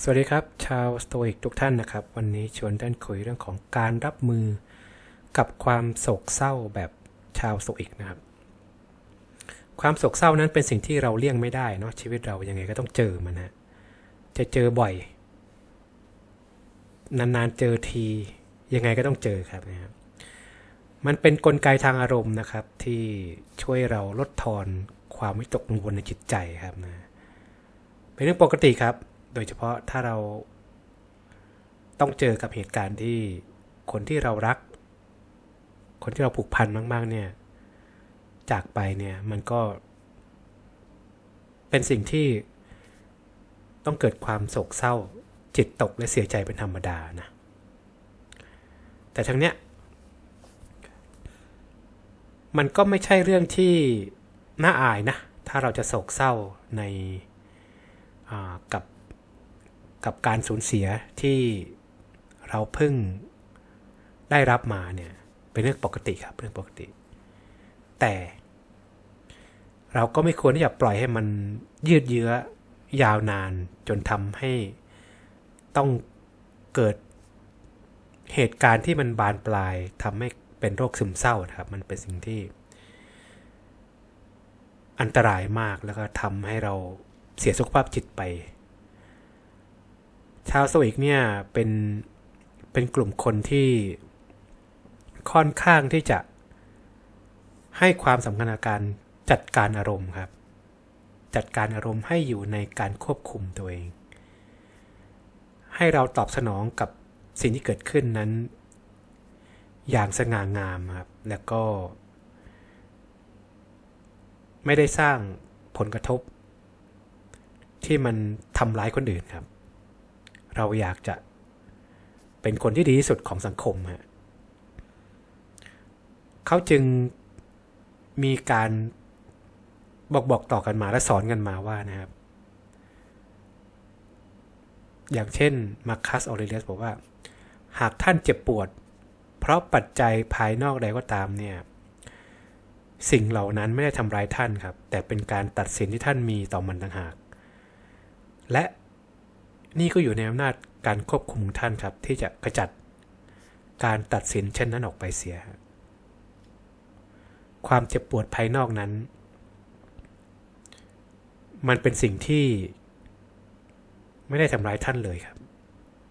สวัสดีครับ ชาวสโตอิกทุกท่านนะครับ วันนี้ชวนท่านคุยเรื่องของการรับมือกับความโศกเศร้าแบบชาวสโตอิกนะครับ ความโศกเศร้านั้นเป็นสิ่งที่เราเลี่ยงไม่ได้เนาะชีวิตเรายังไงก็ต้องเจอมันนะจะเจอบ่อย นานๆเจอทียังไงก็ต้องเจอครับนะครับมันเป็นนกลไกทางอารมณ์นะครับ ที่ช่วยเราลดทอนความวิตกกังวลในจิตใจครับนะเป็นเรื่องปกติครับ โดยเฉพาะถ้าเราต้องเจอกับเหตุการณ์ที่คนที่เรารัก คนที่เราผูกพันมาก ๆ เนี่ย จากไปเนี่ยมันก็ เป็นสิ่งที่ต้องเกิดความโศกเศร้าจิตตกและเสียใจเป็นธรรมดานะ แต่ทั้งเนี้ย มันก็ไม่ใช่เรื่องที่น่าอายนะ ถ้าเราจะโศกเศร้าในกับ กับการสูญเสียที่เราเพิ่งได้รับมาเนี่ยเป็นเรื่องปกติครับเรื่องปกติ แต่เราก็ไม่ควรที่จะปล่อยให้มันยืดเยื้อยาวนานจนทำให้ต้องเกิดเหตุการณ์ที่มันบานปลายทำให้เป็นโรคซึมเศร้านะครับ มันเป็นสิ่งที่ อันตรายมากแล้วก็ทำให้เราเสียสุขภาพจิตไป ชาวโซอิกเนี่ยเป็นเป็นกลุ่มคนที่ค่อนข้างที่จะให้ความสำคัญกับการจัดการอารมณ์ครับ จัดการอารมณ์ให้อยู่ในการควบคุมตัวเอง ให้เราตอบสนองกับสิ่งที่เกิดขึ้นนั้น อย่างสง่างามครับ แล้วก็ ไม่ได้สร้างผลกระทบ ที่มันทำร้ายคนอื่นครับ เราอยากจะเป็นคนที่ดีที่สุดของสังคมฮะเขาจึงมีการบอกบอกต่อกันมาและสอนกันมาว่านะครับ อย่างเช่นมาคัสออเรเลียสบอกว่า หากท่านเจ็บปวด เพราะปัจจัยภายนอกใดก็ตามเนี่ย สิ่งเหล่านั้นไม่ได้ทำร้ายท่านครับ แต่เป็นการตัดสินที่ท่านมีต่อมันต่างหาก และ นี่ก็อยู่ในอำนาจการควบคุมท่านครับ ที่จะกระจัดการตัดสินเช่นนั้นออกไปเสีย ความเจ็บปวดภายนอกนั้น มันเป็นสิ่งที่ไม่ได้ทำร้ายท่านเลยครับ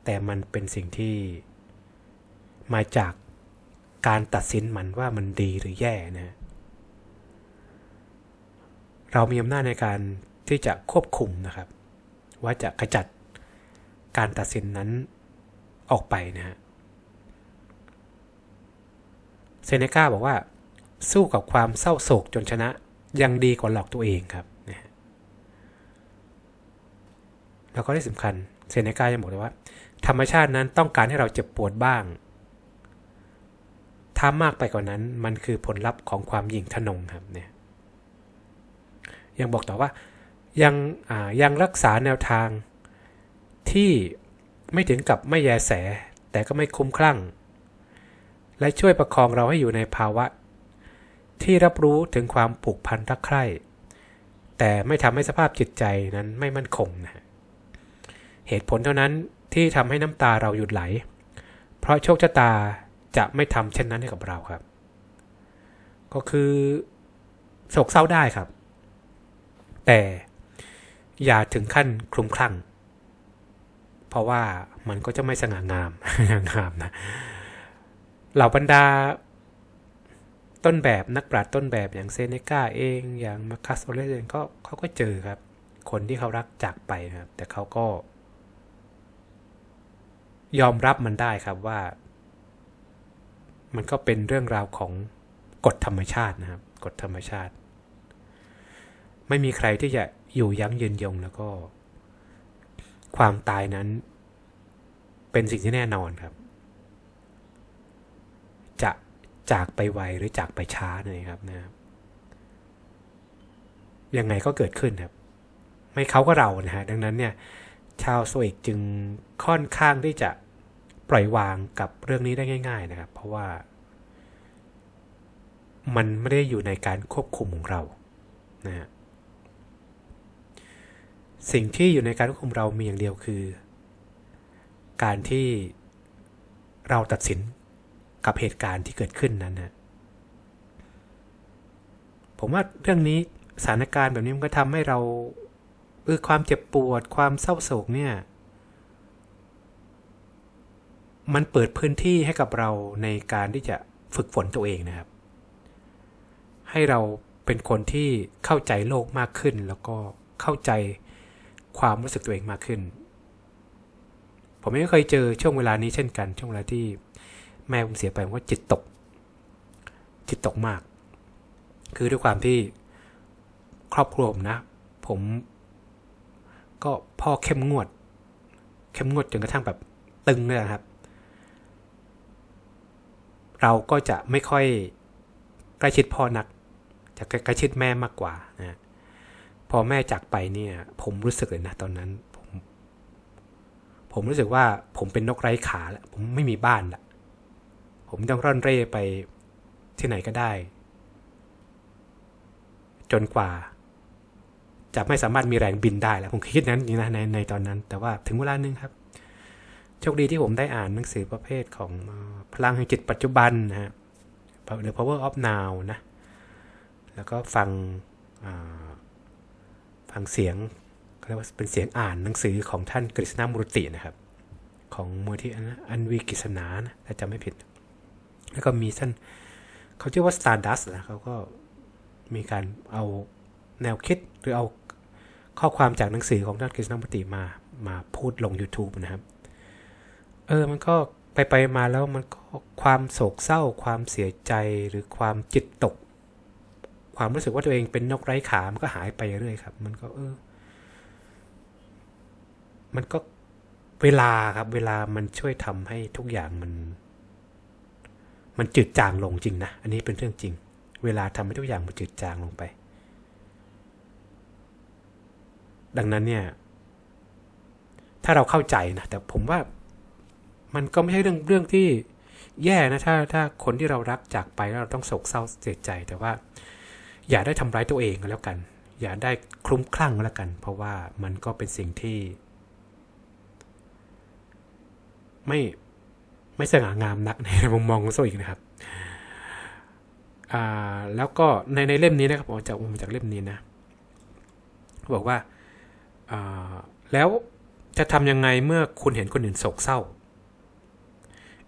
แต่มันเป็นสิ่งที่มาจากการตัดสินมันว่ามันดีหรือแย่นะ เรามีอำนาจในการที่จะควบคุมนะครับ ว่าจะขจัด การตัดสินนั้นออกไปนะฮะเซเนกาบอกว่า สู้กับความเศร้าโศกจนชนะยังดีกว่าหลอกตัวเองครับนะแล้วก็ที่สำคัญเซเนกายังบอกเลยว่า ธรรมชาตินั้นต้องการให้เราเจ็บปวดบ้าง ถ้ามากไปกว่านั้นมันคือผลลัพธ์ของความหยิ่งทนงครับเนี่ยยังบอกต่อว่ายังยังรักษาแนวทาง ที่ไม่ถึงกับไม่แยแส แต่ก็ไม่คุ้มคลั่ง และช่วยประคองเราให้อยู่ในภาวะ ที่รับรู้ถึงความผูกพันรักใคร่แต่ไม่ทำให้สภาพจิตใจนั้นไม่มั่นคงนะเหตุผลเท่านั้นที่ทำให้น้ำตาเราหยุดไหล เพราะโชคชะตาจะไม่ทำเช่นนั้นให้กับเราครับ ก็คือโศกเศร้าได้ครับ แต่อย่าถึงขั้นคลุมคลั่ง เพราะว่ามันก็จะไม่สง่างามงามนะเหล่าบรรดาต้นแบบนักปราชญ์ต้นแบบอย่างเซเนกาเองอย่างมาคัสโอเลเองก็เขาก็เจอครับ คนที่เขารักจากไปครับ แต่เขาก็ ยอมรับมันได้ครับว่า มันก็เป็นเรื่องราวของกฎธรรมชาตินะครับกฎธรรมชาติ ไม่มีใครที่จะอยู่ยั้งยืนยงแล้วก็ ความตายนั้น เป็นสิ่งที่แน่นอนครับ จะจากไปไวหรือจากไปช้าเลยครับนะครับยังไงก็เกิดขึ้นครับ ไม่เขาก็เรานะฮะดังนั้นเนี่ย ชาวโซอิกจึงค่อนข้างที่จะปล่อยวางกับเรื่องนี้ได้ง่าย ๆ นะครับ เพราะว่า มันไม่ได้อยู่ในการควบคุมของเรานะฮะ สิ่งที่อยู่ในการควบคุมเรามีอย่างเดียวคือ การที่เราตัดสินกับเหตุการณ์ที่เกิดขึ้นนั้นนะผมว่าเรื่องนี้สถานการณ์แบบนี้มันก็ทำให้เราเออความเจ็บปวด ความเศร้าโศกเนี่ย มันเปิดพื้นที่ให้กับเราในการที่จะฝึกฝนตัวเองนะครับ ให้เราเป็นคนที่เข้าใจโลกมากขึ้นแล้วก็เข้าใจ ความรู้สึกตัวเองมากขึ้น ผมไม่เคยเจอช่วงเวลานี้เช่นกัน ช่วงเวลาที่แม่ผมเสียไปผมก็จิตตก จิตตกมาก คือด้วยความที่ครอบครัวผมนะ ผม ก็พ่อเข้มงวด เข้มงวดจนกระทั่งแบบตึงเลยนะครับ เราก็จะไม่ค่อยใกล้ชิดพ่อนัก จะใกล้ชิดแม่มากกว่านะ พอแม่จากไปเนี่ย ผมรู้สึกเลยนะตอนนั้น ผม ผมรู้สึกว่าผมเป็นนกไร้ขาแล้วผมไม่มีบ้านละผมต้องร่อนเร่ไปที่ไหนก็ได้ จนกว่า จะไม่สามารถมีแรงบินได้แล้ว ผมคิดนั้นจริงนะในในตอนนั้น แต่ว่าถึงเวลานึงครับโชคดีที่ผมได้อ่านหนังสือประเภทของพลังแห่งจิตปัจจุบันนะฮะ The Power of Now นะ แล้วก็ฟังฟัง เสียงเรียกว่าเป็นเสียงอ่านหนังสือของท่านกฤษณมูรตินะครับ ของมูลที่อันวีกิษณานะถ้าจำไม่ผิด แล้วก็มีท่านเขาชื่อว่า Stardust นะเขาก็มีการเอาแนวคิดหรือเอาข้อความจากหนังสือของท่านกฤษณมูรติมามาพูดลง YouTube นะครับเออมันก็ไปไปมาแล้วมันก็ความโศกเศร้าความเสียใจหรือความจิตตก ความรู้สึกว่าตัวเองเป็นนกไร้ขา มันก็หายไปเรื่อยครับ มันก็เออ มันก็เวลาครับ เวลามันช่วยทำให้ทุกอย่างมัน มันจืดจางลงจริงนะ อันนี้เป็นเรื่องจริง เวลาทำให้ทุกอย่างมันจืดจางลงไป ดังนั้นเนี่ย ถ้าเราเข้าใจนะ แต่ผมว่ามันก็ไม่ใช่เรื่องเรื่องที่แย่นะถ้าถ้าคนที่เรารักจากไปแล้วเราต้องโศกเศร้าเสียใจแต่ว่า อย่าได้ทำร้ายตัวเองก็แล้วกัน อย่าได้คลุ้มคลั่งก็แล้วกัน เพราะว่ามันก็เป็นสิ่งที่ ไม่ไม่สง่างามนักในมุมมองของโซอีกนะครับอ่าแล้วก็ในในเล่มนี้นะครับผมจากมจากเล่มนี้นะบอกว่าอ่าแล้วจะทำยังไงเมื่อคุณเห็นคนอื่นโศกเศร้า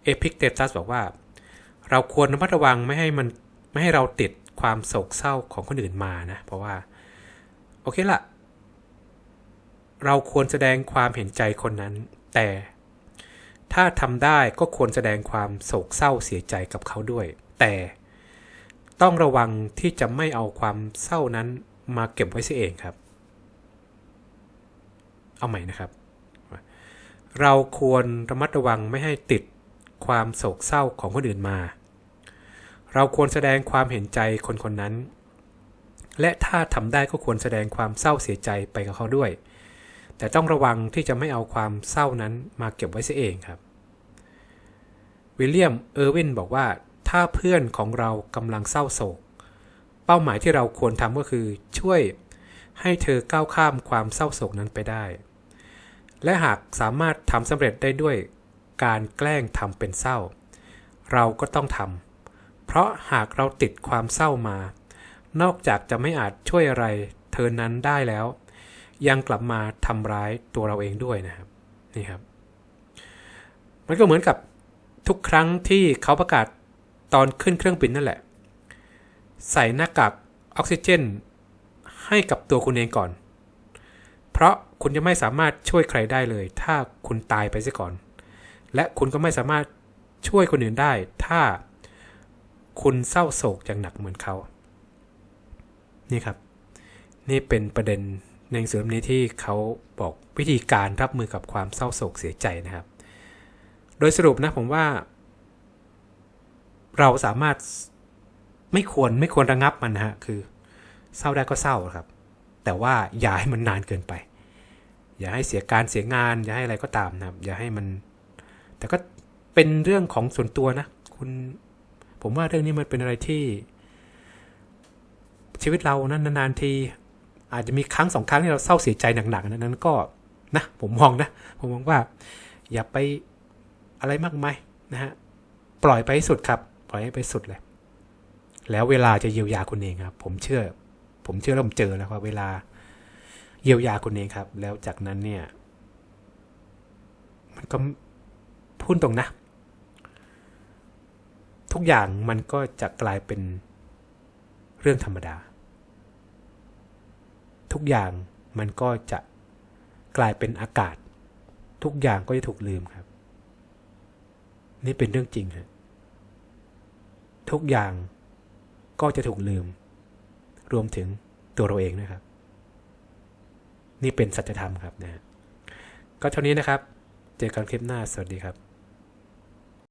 เอพิกเตตัสบอกว่า เราควรระมัดระวังไม่ให้มันไม่ให้เราติด ความโศกเศร้าของคนอื่นมานะ เพราะว่า โอเคละเราควรแสดงความเห็นใจคนนั้น แต่ถ้าทำได้ก็ควรแสดงความโศกเศร้าเสียใจกับเขาด้วย แต่ต้องระวังที่จะไม่เอาความเศร้านั้นมาเก็บไว้เสียเองครับ เอาใหม่นะครับ เราควรระมัดระวังไม่ให้ติดความโศกเศร้าของคนอื่นมา เราควรแสดงความเห็นใจคนคนนั้น และถ้าทำได้ก็ควรแสดงความเศร้าเสียใจไปกับเขาด้วย แต่ต้องระวังที่จะไม่เอาความเศร้านั้นมาเก็บไว้เสียเองครับ วิลเลียม เออร์วินบอกว่า ถ้าเพื่อนของเรากำลังเศร้าโศก เป้าหมายที่เราควรทำก็คือช่วยให้เธอก้าวข้ามความเศร้าโศกนั้นไปได้ และหากสามารถทำสำเร็จได้ด้วยการแกล้งทำเป็นเศร้า เราก็ต้องทำ เพราะหากเราติดความเศร้ามา นอกจากจะไม่อาจช่วยอะไร เธอนั้นได้แล้ว ยังกลับมาทำร้ายตัวเราเองด้วยนะครับนี่ครับ มันก็เหมือนกับทุกครั้งที่เขาประกาศตอนขึ้นเครื่องบินนั่นแหละ ใส่หน้ากากออกซิเจน ให้กับตัวคุณเองก่อน เพราะคุณจะไม่สามารถช่วยใครได้เลย ถ้าคุณตายไปซะก่อน และคุณก็ไม่สามารถช่วยคนอื่นได้ ถ้า คุณเศร้าโศกอย่างหนักเหมือนเขา นี่ครับ นี่เป็นประเด็นในหนังสือเล่มนี้ที่เขาบอกวิธีการรับมือกับความเศร้าโศกเสียใจนะครับ โดยสรุปนะผมว่า เราสามารถไม่ควรไม่ควรระงับมันนะฮะคือ เศร้าได้ก็เศร้าครับ แต่ว่าอย่าให้มันนานเกินไป อย่าให้เสียการเสียงาน อย่าให้อะไรก็ตามนะครับ อย่าให้มัน แต่ก็เป็นเรื่องของส่วนตัวนะ คุณ ผมว่าเรื่องนี้มันเป็นอะไรที่ ชีวิตเรานั้นนานๆที อาจจะมีครั้งสองครั้งที่เราเศร้าเสียใจหนักๆนั้นก็นะผมมองนะ ผมมองว่า อย่าไปอะไรมากมายนะฮะปล่อยไปสุดครับ ปล่อยไปสุดเลย แล้วเวลาจะเยียวยาคุณเองครับ ผมเชื่อ ผมเชื่อแล้วผมเจอแล้วว่าเวลาเยียวยาคุณเองครับ แล้วจากนั้นเนี่ย มันก็พูดตรงนะ ทุกอย่างมันก็จะกลายเป็นเรื่องธรรมดา ทุกอย่างมันก็จะกลายเป็นอากาศ ทุกอย่างก็จะถูกลืมครับ นี่เป็นเรื่องจริงครับทุกอย่างก็จะถูกลืม รวมถึงตัวเราเองนะครับ นี่เป็นสัจธรรมครับนะฮะก็เท่านี้นะครับ เจอกันคลิปหน้าสวัสดีครับ